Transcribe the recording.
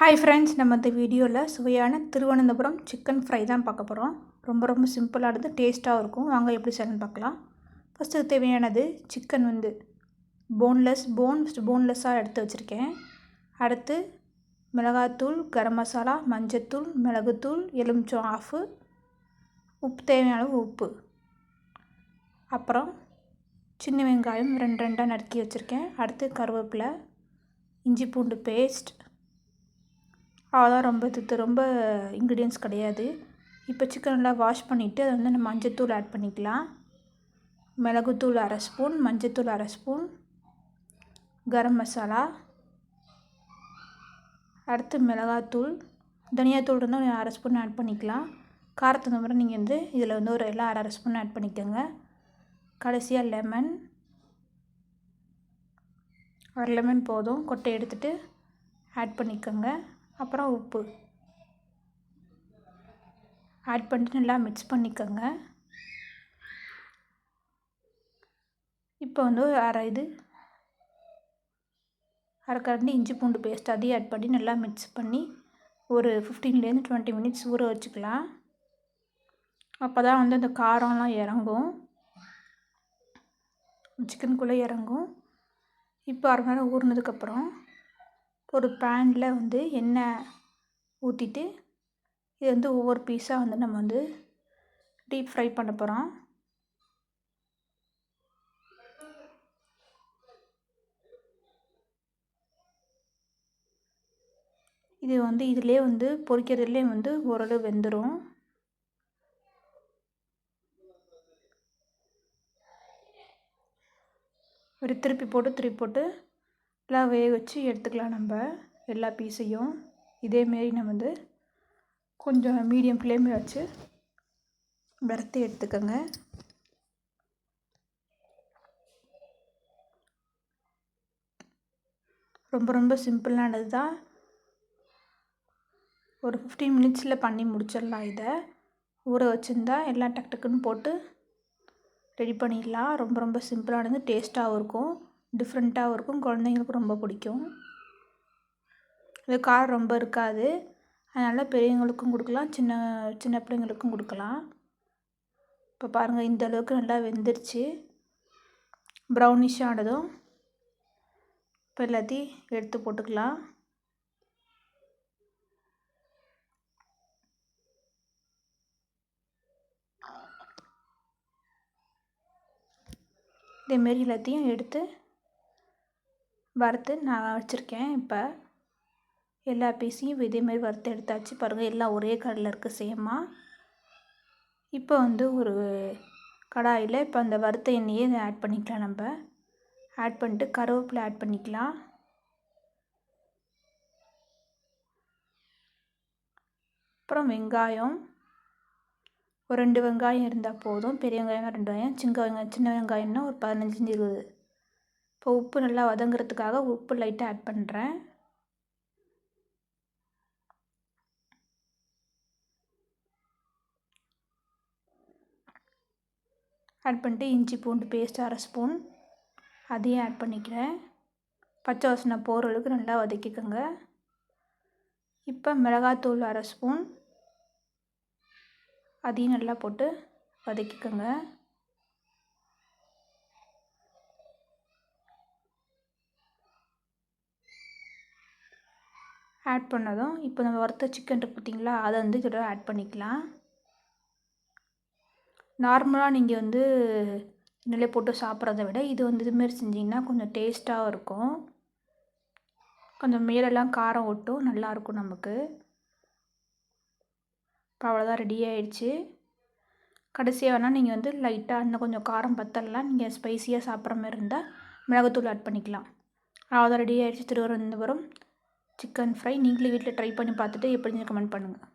Hi friends நம்ம இந்த வீடியோவில் சுவையான திருவனந்தபுரம் சிக்கன் ஃப்ரை தான் பார்க்க போகிறோம் ரொம்ப ரொம்ப சிம்பிளானது டேஸ்ட்டாகவும் இருக்கும். வாங்க எப்படி செய்யணும்னு பார்க்கலாம். ஃபஸ்ட்டு தேவையானது சிக்கன் வந்து போன்லெஸ் போன் போன்லெஸ்ஸாக எடுத்து வச்சுருக்கேன். அடுத்து மிளகாத்தூள் கரம் மசாலா மஞ்சத்தூள் மிளகுத்தூள் எலுமிச்சம் ஆஃபு உப்பு தேவையான அளவு உப்பு. அப்புறம் சின்ன வெங்காயம் ரெண்டு ரெண்டாக நறுக்கி வச்சுருக்கேன். அடுத்து கருவேப்பிலை இஞ்சி பூண்டு பேஸ்ட் அவ்வளோதான் ரொம்ப இது ரொம்ப இன்க்ரீடியன்ஸ் கிடையாது. இப்போ சிக்கன் நல்லா வாஷ் பண்ணிவிட்டு அதை வந்து நம்ம மஞ்சத்தூள் ஆட் பண்ணிக்கலாம். மிளகுத்தூள் அரை ஸ்பூன் மஞ்சத்தூள் அரை ஸ்பூன் கரம் மசாலா அடுத்து மிளகாத்தூள் தனியாத்தூள் இருந்தால் அரை ஸ்பூன் ஆட் பண்ணிக்கலாம். காரத்துக்கு அப்புறம் நீங்கள் வந்து இதில் வந்து ஒரு எல்லாம் அரை அரை ஸ்பூன் ஆட் பண்ணிக்கோங்க. கடைசியாக லெமன் ஒரு லெமன் போதும். கொட்டை எடுத்துகிட்டு ஆட் பண்ணிக்கோங்க. அப்புறம் உப்பு. ஆட் பண்ணிட்டு நல்லா மிக்ஸ் பண்ணிக்கோங்க. இப்போ வந்து அரை இது அரை கரண்டி இஞ்சி பூண்டு பேஸ்ட் அதையும் ஆட் பண்ணி நல்லா மிக்ஸ் பண்ணி ஒரு ஃபிஃப்டீன்லேருந்து டுவெண்ட்டி மினிட்ஸ் ஊற வச்சுக்கலாம். அப்போ தான் வந்து அந்த காரம்லாம் இறங்கும். சிக்கனுக்குள்ளே இறங்கும். இப்போ அரை மணி நேரம் ஊறினதுக்கப்புறம் ஒரு பேனில் வந்து எண்ணெய் ஊற்றிட்டு இது வந்து ஒவ்வொரு பீஸாக வந்து நம்ம வந்து டீப் ஃப்ரை பண்ண போகிறோம் இது வந்து இதிலே வந்து பொரிக்கிறதுலே வந்து ஓரளவு வெந்துடும் ஒரு திருப்பி போட்டு திருப்பி போட்டு எல்லாம் வேக வச்சு எடுத்துக்கலாம் நம்ம எல்லா பீஸையும். இதேமாரி நம்ம வந்து கொஞ்சம் மீடியம் ஃப்ளேமில் வச்சு வறுத்து எடுத்துக்கோங்க. ரொம்ப ரொம்ப சிம்பிளானது தான். ஒரு ஃபிஃப்டீன் மினிட்ஸில் பண்ணி முடிச்சிடலாம் இதை. ஊற வச்சுருந்தா எல்லாம் டக்கு டக்குன்னு போட்டு ரெடி பண்ணிடலாம். ரொம்ப ரொம்ப சிம்பிளானது டேஸ்ட்டாகவும் இருக்கும். டிஃப்ரெண்ட்டாகவும் இருக்கும். குழந்தைங்களுக்கு ரொம்ப பிடிக்கும். இது காரம் ரொம்ப இருக்காது. அதனால் பெரியவங்களுக்கும் கொடுக்கலாம். சின்ன சின்ன பிள்ளைங்களுக்கும் கொடுக்கலாம். இப்போ பாருங்கள் இந்த அளவுக்கு நல்லா வெந்துருச்சு. ப்ரௌனிஷ் ஆனதும் இப்போ எல்லாத்தையும் எடுத்து போட்டுக்கலாம். இதேமாரி எல்லாத்தையும் எடுத்து வறுத்து நான் வச்சுருக்கேன். இப்போ எல்லா பீஸையும் இதேமாரி வறுத்து எடுத்தாச்சு. பாருங்கள் எல்லாம் ஒரே கடையில் இருக்குது சேமாக இப்போ வந்து ஒரு கடாயில் இப்போ அந்த வறுத்த எண்ணெயை ஆட் பண்ணிக்கலாம் நம்ம. ஆட் பண்ணிட்டு கருவேப்பிலை ஆட் பண்ணிக்கலாம். அப்புறம் வெங்காயம். ஒரு ரெண்டு வெங்காயம் இருந்தால் போதும். பெரிய வெங்காயம் ரெண்டு வெங்காயம் சின்ன வெங்காயம். சின்ன வெங்காயம்னா ஒரு பதினஞ்சு இருபது. இப்போ உப்பு நல்லா வதங்குறதுக்காக உப்பு லைட்டாக ஆட் பண்ணுறேன் ஆட் பண்ணிட்டு இஞ்சி பூண்டு பேஸ்ட் அரை ஸ்பூன் அதையும் ஆட் பண்ணிக்கிறேன். பச்சை வாசனை போகிற அளவுக்கு நல்லா வதக்கிக்கோங்க. இப்போ மிளகாத்தூள் அரை ஸ்பூன் அதையும் நல்லா போட்டு வதக்கிக்கோங்க. ஆட் பண்ணதும் இப்போ நம்ம வறுத்த சிக்கன் இருக்கு பார்த்தீங்களா அதை வந்து இதோட ஆட் பண்ணிக்கலாம். நார்மலாக நீங்கள் வந்து நிலை போட்டு சாப்பிட்றத விட இது வந்து இதுமாரி செஞ்சிங்கன்னா கொஞ்சம் டேஸ்ட்டாகவும் இருக்கும். கொஞ்சம் மேலெல்லாம் காரம் ஒட்டும் நல்லாயிருக்கும் நமக்கு. இப்போ அவ்வளோதான் ரெடி ஆயிடுச்சு. கடைசியாக வேணால் நீங்கள் வந்து லைட்டாக இன்னும் கொஞ்சம் காரம் பத்தலாம் நீங்கள் ஸ்பைஸியாக சாப்பிட்ற மாதிரி இருந்தால் மிளகுத்தூள் ஆட் பண்ணிக்கலாம். அவ்வளோதான் ரெடி ஆகிடுச்சு திருவனந்தபுரம் சிக்கன் ஃப்ரை நீங்களே வீட்டில் ட்ரை பண்ணி பார்த்துட்டு எப்படின்னு கமெண்ட் பண்ணுங்கள்